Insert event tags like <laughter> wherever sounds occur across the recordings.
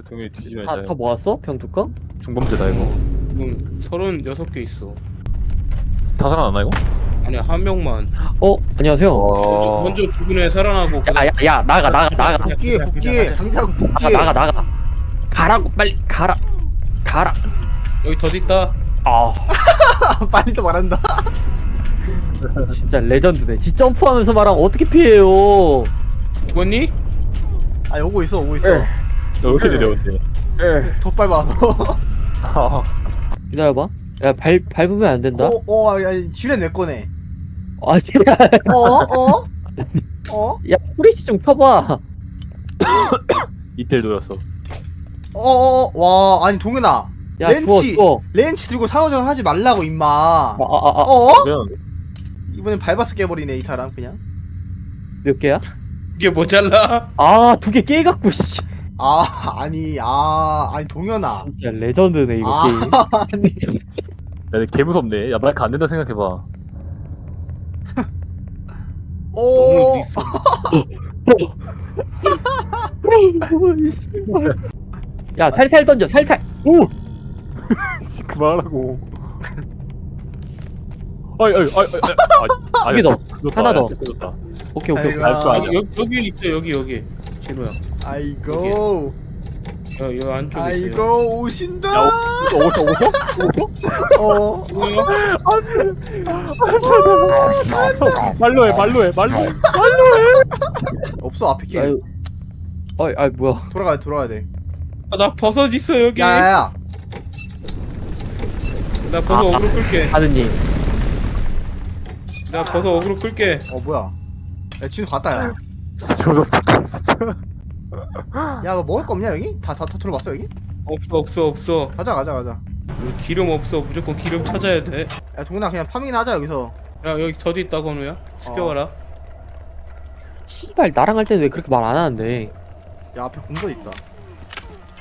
그래서 동현이 뒤지면 다, 다 모았어? 병 뚜껑? 중범죄다 이거 지금 서른여섯 개 있어. 다 살아났나 이거? 아니 한 명만. 어 안녕하세요. 어... 먼저 죽은 애 살아나고. 야, 야, 야 나가 나가 나가 복귀해 복귀해 당장 나가 복귀해 나가 나가. 가라고 빨리 가라. 가라. 여기 더 있다. 아 <laughs> 빨리 또 말한다 <laughs> 진짜 레전드네. 지 점프하면서 말하면 어떻게 피해요? 죽었니? 아 오고 있어 오고 있어 에. 왜 이렇게 내려온대 더 밟아서 아, 기다려봐. 야 발 밟으면 안 된다. 어어 야 지뢰 내 거네 아니 야. 어 어 <laughs> 어? 야 프리시 좀 펴봐. <coughs> 이틀 돌았어 어 어 어 와 아니 동현아 야 렌치. 주워 주워. 렌치 들고 상호작용 하지 말라고 임마 아 아 아 아, 어? 그냥 이번엔 밟아서 깨버리네 이 사람 그냥 몇 개야? 이게 모자라. 아 두 개 깨갖고 씨. 아 아니 아 아니 동현아 진짜 레전드네 이거 아 게임. 아니 야 근데 개 무섭네 야 마이크 안 된다 생각해봐 오. 야 살살 던져 살살. 그만하라고 아이 아이 아이 아이 한개 더. 하나 더. 다 오케이 오케이. 아이고. 아, 여기 여기 있어 여기 여기. 진호야. 아이고 여기 여기 안쪽에 있어. 아이고 오신다 야 오- 오셔 오셔? 어? 말로 해 말로 해 말로 해 없어 앞에 길 아유. 어이 아 뭐야? 돌아가야 돼 돌아가야 돼 아, 나 버섯 있어 여기. 야야야 나 버섯 아, 어그로 끌게. 하느님. 나 버섯 어그로 끌게. 어 뭐야 야 진우 갔다 야야뭐 조졌다 진짜 뭐 먹을 거 없냐 여기? 다다 다 들어봤어 여기? 없어 없어 없어. 가자 가자 가자 여기 기름 없어. 무조건 기름 찾아야 돼. 야 동현아 그냥 파밍이나 하자 여기서 야 여기 더디 있다 건우야. 시켜봐라. 씨발 나랑 할 때는 왜 그렇게 말 안 하는데? 야 앞에 공도 있다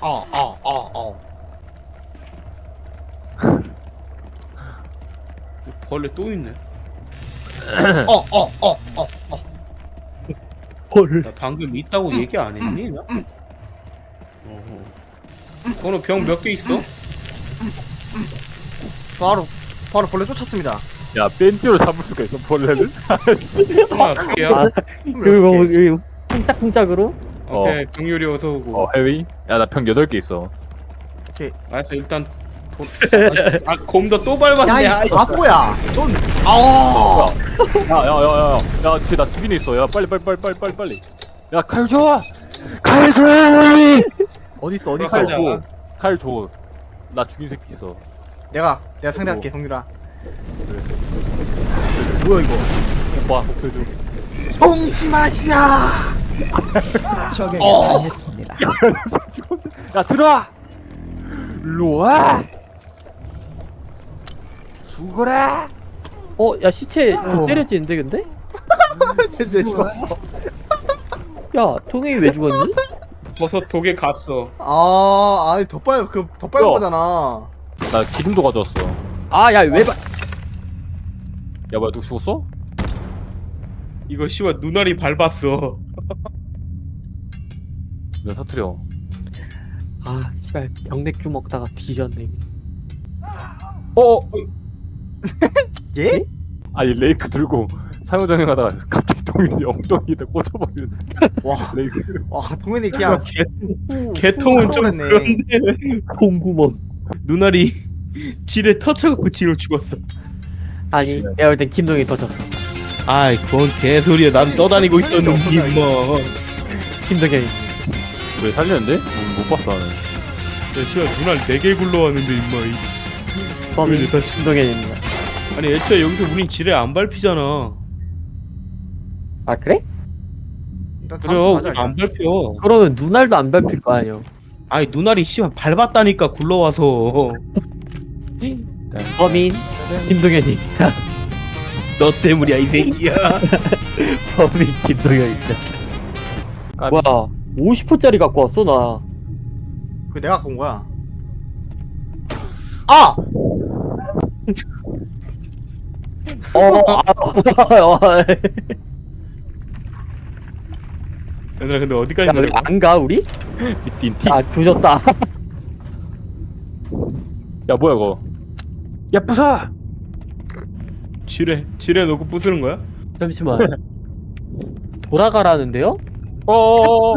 어 어 어어 벌레 또 있네. 어어어어 헐. 나 방금 있다고 얘기 안 했니? 나? 어허. 건우 병 몇 개 있어? 바로 바로 벌레 쫓았습니다 야 벤티로 잡을 수가 있어 벌레를? 하나 두 개야. 아, 개? 이거 쿵짝쿵짝으로? 오케이 병유리 어서 오고. 어 해위? 야나 병 8개 있어 알았어 일단 돈... 아 곰도 또 밟았네. 야이 아이. 바보야 넌 아! 야야야야야 야 뒤에 나 죽이네 있어 야 빨리 빨리 빨리 빨리 빨리 빨리 야칼 줘! 칼 줘! 어디 있어 어디 있어 칼 줘. 칼 줘 나 죽인 새끼 있어 내가 내가 상대할게 동률아 그래. 뭐야 이거 오빠 목소리 좀 동치마시야 적에게 어. 당했습니다. <laughs> 야 들어와! 와! 죽어라! 어, 야 시체 더 어. 때려지는데 근데? <laughs> 쟤 죽었어 야 동행이 왜 죽었니? 버섯 독에 갔어. 아 아니 덧발 그 덧발 야. 거잖아 나 기름도 가져왔어 아, 야 왜? 봐? 야 뭐야 누구 죽었어? 이거 씨발 눈알이 밟았어. <laughs> 면 터트려 아, 씨발 병맥주 먹다가 뒤졌네. 어? 예? 아니 레이크 들고 상호작용 하다가 갑자기 동현이 엉덩이에다 꽂아버리는 와, 레이크 와 동현이 그냥 개, 후- 개통은 후좀 들어갔네. 그런데 공구먼. 눈알이 지뢰 터쳐갖고 지로 죽었어. 아니. 내가 볼땐 김동이 터졌어. 아이 그건 개소리야. 난 떠다니고 있었는데 임마. 김동현이. 왜 살렸는데? 음, 못 봤어 나는 야 씨발 눈알 4개 굴러왔는데 임마 이씨. 범인 다시- 김동현입니다. 아니 애초에 여기서 우린 지뢰 안 밟히잖아. 아 그래? 일단 다음 그래요 주안 일단. 밟혀. 그러면 눈알도 안 밟힐 거 아니야? 아니 눈알이 씨발 밟았다니까 굴러와서. 범인 김동현입니다. 너 때문이야 이 새끼야. <laughs> 범인 김동현입니다. 까비. 뭐야? 50호짜리 갖고 왔어 나. 그거 내가 갖고 온 거야 <laughs> 아! 어, 아, <laughs> 어, 얘들아 근데 어디까지 야, 우리 내려가? 안 가, 우리? 이띵 틱. 아 조졌다 야 뭐야 이거? 야 부숴! 지뢰 지뢰 놓고 부수는 거야? 잠시만 돌아가라는데요? 어어어.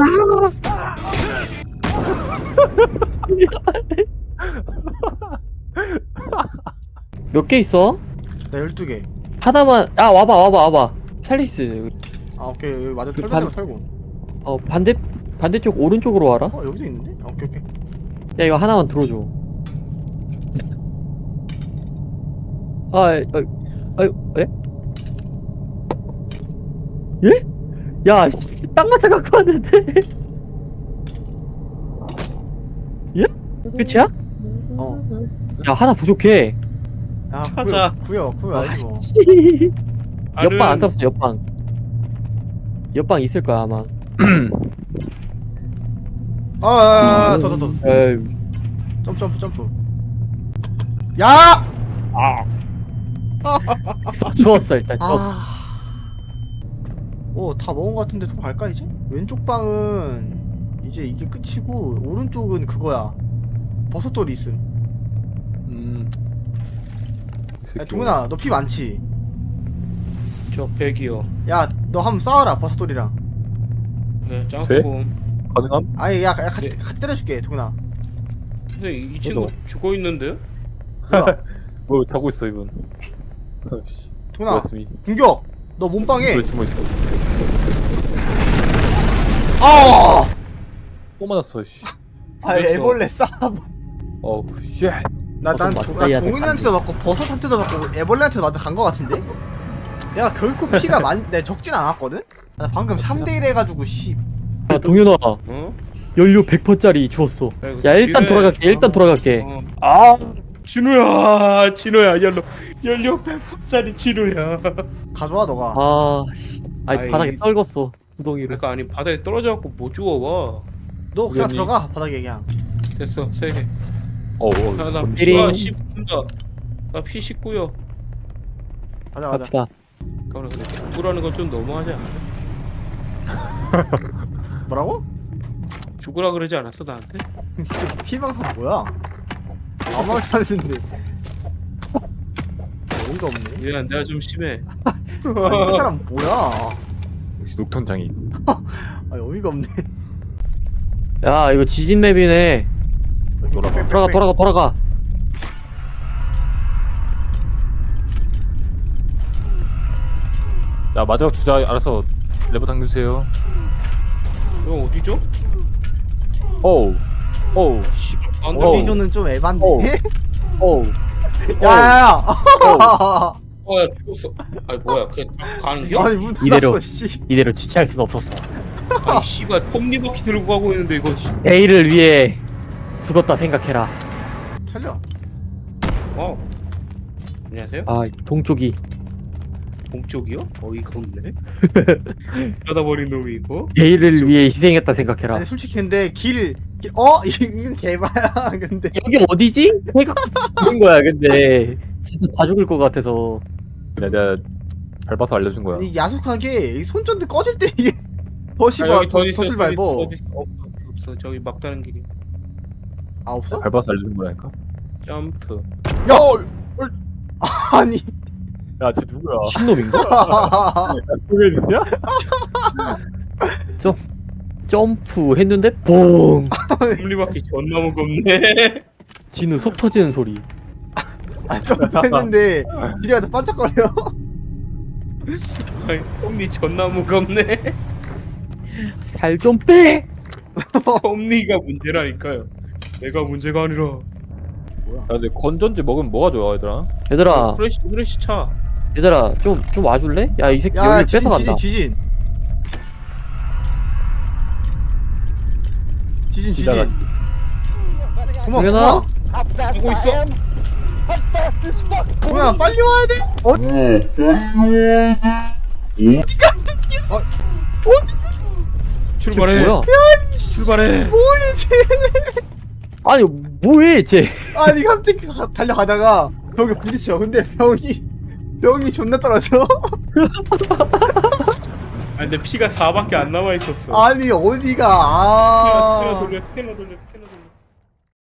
몇 개 있어? 나 12개 하나만 아 와봐 와봐 와봐 찰리스 아 오케이 여기 맞아 그 털고 반- 털고 어 반대 반대쪽 오른쪽으로 와라 어 여기도 있는데? 아, 오케이 오케이 야 이거 하나만 들어줘 아, 아, 아, 에? 예? 야, 씨, 딱 맞춰 갖고 왔는데. 예? 끝이야? 어 야, 하나 부족해. 야, 찾아. 구여 구여 구여 알지 뭐 씨. 옆방 안 탔어, 옆방. 옆방 있을 거야, 아마. 아더 더 더 에이, 점프 점프 점프 야! <laughs> 주웠어, 일단 주웠어. 아. 오, 다 먹은 것 같은데 더 갈까 이제? 왼쪽 방은 이제 이게 끝이고 오른쪽은 그거야. 버섯돌이 있음. 음. 야, 동훈아, 너 피 많지? 저 100이요 야, 너 한번 싸워라 버섯돌이랑. 네 짱꿈 가능함? 아니, 야, 야 같이 네. 같이 때려줄게, 동훈아. 선생님 이 친구 죽어 있는데요? 뭐야? <laughs> 뭐 타고 있어 이분. 아씨. 동훈아. 공격. 너 몸빵해. 왜 숨어 있어? 아! 또 맞았어 씨. 아. 애벌레 싸. 어우 쉣. 나, 난 도, 나 동훈이한테도 맞고 버섯한테도 맞고 애벌레한테도 맞아 간거 같은데? 내가 결코 피가 많, 내 적진 않았거든? 나 방금 3대1 해가지고 씨. 야, 동윤아, 어? 연료 100%짜리 주웠어. 야, 이거 야, 일단 지뢰- 돌아갈게, 일단 어. 돌아갈게. 어. 아 진우야 진우야 연료 연료 100짜리 진우야 가져와 너가. 아, 씨. 아니, 아이. 바닥에 떨궜어. 구덩이를. 그러니까 아니 바다에 떨어져갖고 못 주워봐 너 그냥 우연히. 들어가 바닥에 그냥. 됐어 세개 어우. 나, 나 띠링. 피가 10분다 나피 19요 가자 가자. 갑시다. 그럼 근데 죽으라는 건 좀 너무하지 않아? <laughs> 뭐라고? 죽으라 그러지 않았어 나한테? 피방송 뭐야? 아무 말도 안 했는데. 어이가 없네. 미안 내가 좀 심해 <laughs> 아니, 이 사람 뭐야? 역시 녹턴 장인. <laughs> 아니 어이가 없네. 야, 이거 지진 맵이네. 돌아가. 돌아가, 돌아가, 돌아가. 야 마지막 주자 알아서 레버 당겨주세요. 이거 어디죠? 어우. 씨발 안 돼. 어우. 어디 조는 좀 에반데. 어우. <laughs> 어우. 야야야. 어 야 <laughs> 죽었어 아니 뭐야 그냥 딱 가는 겨? 아니 문 이대로. 닫았어 씨. 이대로 지체할 순 없었어. 아니 씨발 톱니바퀴 들고 가고 있는데 이거 씨. A를 위해 죽었다 생각해라. 살려. 어 안녕하세요? 아, 동쪽이 동쪽이요? 어이가 없네 닫아버린 놈이 이거 A를 위해 희생했다 생각해라. 아니 솔직히 근데 길, 길 어? <laughs> 이건 개바야 근데. 여기 어디지? 생각 보는 거야, 근데 진짜 다 죽을 것 같아서. 내가, 내가 밟아서 알려준 거야. 이 야속하게 이 손전등 꺼질 때 이게 <laughs> 버시 아, 봐 여기 더 있어 덫을 더 있어, 밟어. 더 있어. 없어 없어 저기 막다른 길이 아 없어? 밟아서 알려준 거라니까. 점프 야! <laughs> 아니. 야, 쟤 누구야? 신놈인가? 누구냐? 점프 했는데 봉! 톱니바퀴 존나 무겁네 <laughs> 진우 속 터지는 소리. 아, 좀 했는데 뒤가 다 반짝거려. 아니 톱니 존나 무겁네 살 좀 빼! <laughs> 톱니가 문제라니까요 내가 문제가 아니라 야, 근데 건전지 먹으면 뭐가 좋아, 얘들아? 얘들아, 프레시 프레시 차 얘들아, 좀, 좀 와줄래? 야, 이 새끼 야 여기 지진 뺏어간다. 지진 지진. 지진. 지진. 고마워 동현아? 고마워. 하고 있어 동현아 빨리 와야 돼. 어? 출발해 뭐야? 출발해 뭐야 쟤? 아니, 뭐해, 쟤. 아니 갑자기 가- 달려가다가 벽에 부딪혀. 근데 병이 병이 존나 떨어져. <laughs> 근데 피가 4밖에 안 남아 있었어. 아니 어디가 스캐너 아 돌려 스캐너 돌려 스캐너 돌려.